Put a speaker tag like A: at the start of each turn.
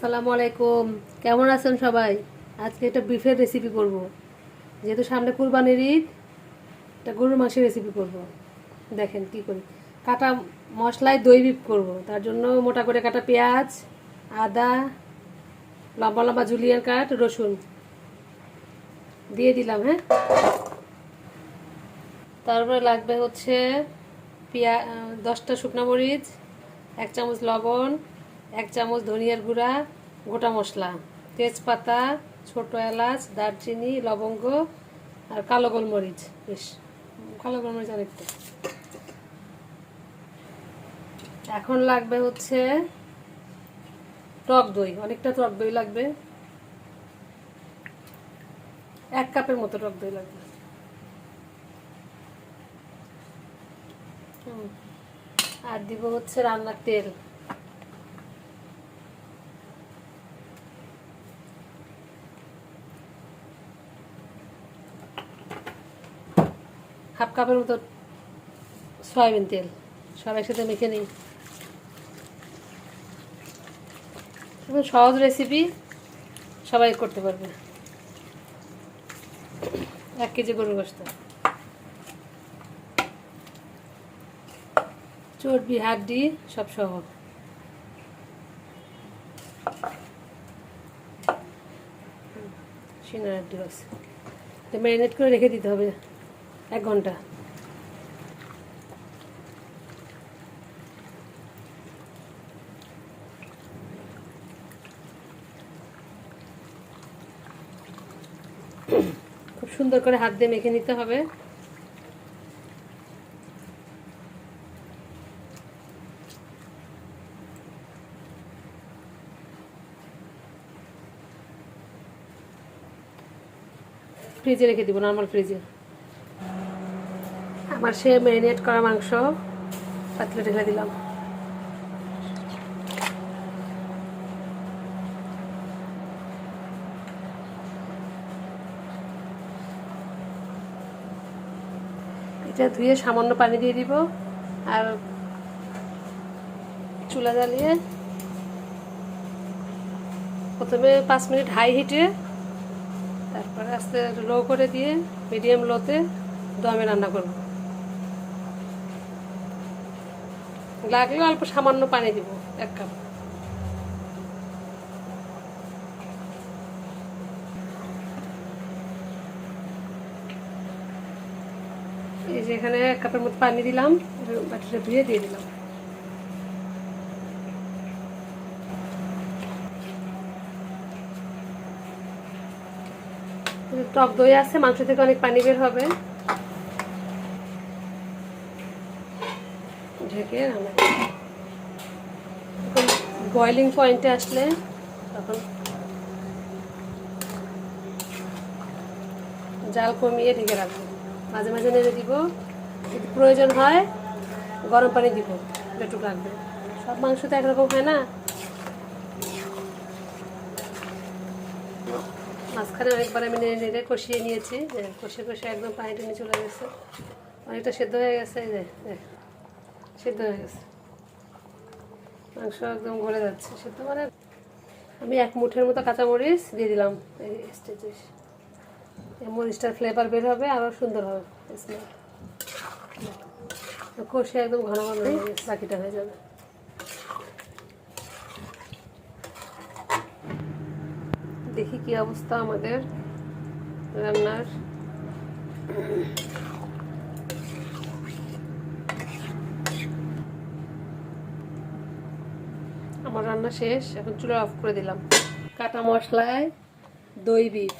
A: সালামু আলাইকুম। কেমন আছেন সবাই? আজকে একটা বিফের রেসিপি করব। যেহেতু সামনে কুরবানির ঈদ, একটা গরুর মাংসের রেসিপি করব। দেখেন কি করি। কাটা মশলায় দই বিপ করব। তার জন্য মোটা করে কাটা পেঁয়াজ, আদা, লম্বা লম্বা জুলিয়ান কাঠ রসুন। দিয়ে দিলাম হ্যাঁ? তারপরে লাগবে হচ্ছে পেঁয়া দশটা শুকনো মরিচ, এক চামচ লবণ এক চামচ ধনিয়ার গুঁড়া, গোটা মশলা, তেজপাতা, ছোট এলাচ, দারচিনি, লবঙ্গ আর কালো গোলমরিচ। বেশ, কালো গোলমরিচ অনেকটা এখন লাগবে হচ্ছে টক দই, অনেকটা টক দই লাগবে। এক কাপের মতো টক দই লাগবে। আর দিব হচ্ছে রান্নার তেল। হাফ কাপের মতো সয়াবিন তেল। সব একসাথে মেখে নিই। খুব সহজ রেসিপি সবাই করতে পারবে। এক কেজি গরুর গোস্ত চর্বি, হাড্ডি সব সহ। সিনার হাড্ডি আছে ম্যারিনেট করে রেখে দিতে হবে। এক ঘণ্টা। খুব সুন্দর করে হাত দিয়ে মেখে নিতে হবে। ফ্রিজে রেখে দিব নর্মাল ফ্রিজে আমার সে ম্যারিনেট করা মাংস পাতলে ঢেলে দিলাম। এটা ধুয়ে সামান্য পানি দিয়ে দিব আর চুলা জ্বালিয়ে প্রথমে পাঁচ মিনিট হাই হিটে তারপরে আস্তে লো করে দিয়ে মিডিয়াম লোতে দমে রান্না করব। লাগলে অল্প সামান্য পানি দিব, এক কাপ। এই যে এখানে এক কাপের মতো পানি দিলাম বাটিটা ধুয়ে দিয়ে দিলাম। টক দই আছে, মাংস থেকে অনেক পানি বের হবে। ঢেকে রান্না বয়লিং পয়েন্টে আসলে তখন জাল কমিয়ে ঢেকে রাখব। মাঝে মাঝে নেড়ে দিব। যদি প্রয়োজন হয় গরম পানি দিব যেটুকু লাগবে। সব মাংস তো একরকম হয় না। মাঝখানে অনেকবার আমি নেড়ে নেড়ে কষিয়ে নিয়েছি। কষে কষে একদম পানি টেনে চলে গেছে। অনেকটা সেদ্ধ হয়ে গেছে সেদ্ধ হয়ে গেছে মাংস একদম গলে যাচ্ছে সেদ্ধ মানে আমি এক মুঠের মতো কাঁচামরিচ দিয়ে দিলাম এই স্টেজে। এই মরিচটার ফ্লেভার বের হবে আরও সুন্দর হবে স্মেল কষে একদম ঘন ঘন হয়ে গেছে, বাকিটা হয়ে যাবে। দেখি কি অবস্থা আমাদের রান্নার। আমার রান্না শেষ এখন চুলা অফ করে দিলাম। কাটা মশলায় দই বিট।